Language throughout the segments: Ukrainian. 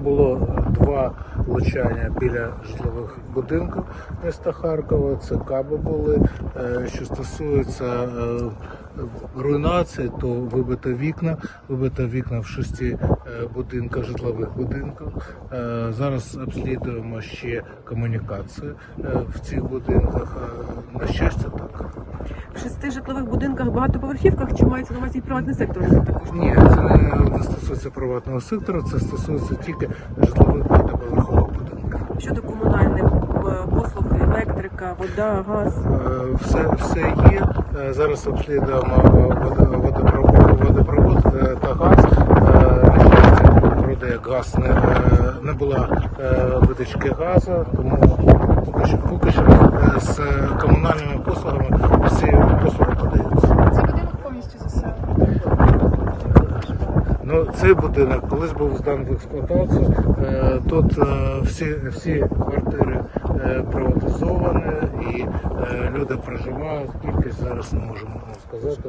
було два влучання біля житлових будинків міста Харкова. Це каби були. Е, Що стосується е, руйнації, то вибито вікна, вибито вікна в шести е, будинках, житлових будинків. Е, Зараз обслідуємо ще комунікації е, в цих будинках. На щастя, так. В шести житлових будинках, багатоповерхівках, чи мається на увазі і приватний сектор? Ні, це не стосується приватного сектору, це стосується тільки житлових багатоповерхових будинків. Щодо комунальних е, послуг, електрика, вода, газ. Е, Все, все є. Е, Зараз обслідуємо водо- водопровод, водопровод та газ. Е, як газ не, не була витички газу, тому поки що, поки що з комунальними послугами всі послуги подаються. Цей будинок повністю засяяв. Ну, цей будинок колись був здан в експлуатацію. Тут всі, всі квартири е, приватизовані і е, люди проживають. Кількість зараз не можемо сказати.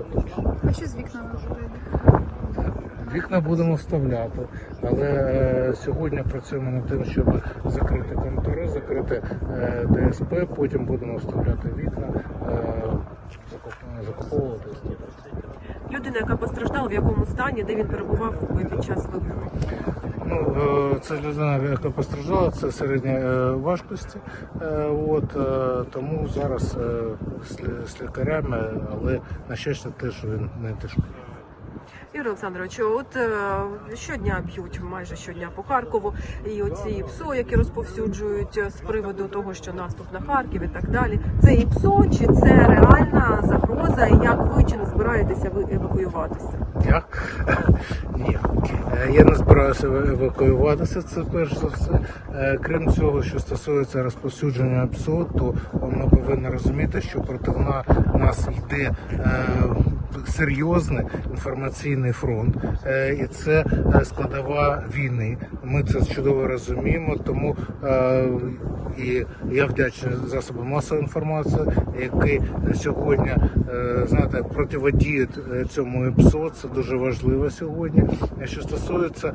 А що з вікнами в будинку? Вікна будемо вставляти, але е, сьогодні працюємо над тим, щоб закрити контори, закрити е, ДСП, потім будемо вставляти вікна, е, закуп- закуповувати. Людина, яка постраждала, в якому стані, де він перебував під час вибуху. Ну, е, це людина, яка постраждала, це середньої е, важкості. Е, От, тому зараз з лікарями, але на щастя теж він не тяжкий. Ігор Олександрович, от щодня б'ють майже щодня по Харкову, і оці ПСО, які розповсюджують з приводу того, що наступ на Харків і так далі. Це і ПСО, чи це реальна загроза, і як ви чи не збираєтеся ви евакуюватися? Я? Ні. Я не збираюся еве- евакуюватися, це перш за все. Е, Крім цього, що стосується розповсюдження псу, то ми повинні розуміти, що проти на- нас йде е, серйозний інформаційний фронт, Е, і це е, складова війни. Ми це чудово розуміємо, тому е, і я вдячний засобам масової інформації, які сьогодні знаєте, противодіють е, цьому ПСО. Це дуже важливо сьогодні. Що стосується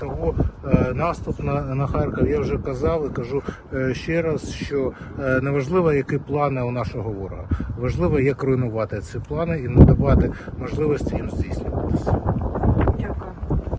того наступ на, на Харків, я вже казав і кажу е, ще раз, що не неважливо, які плани у нашого ворога, важливо, як руйнувати ці плани і надавати можливості їм здійснюватися.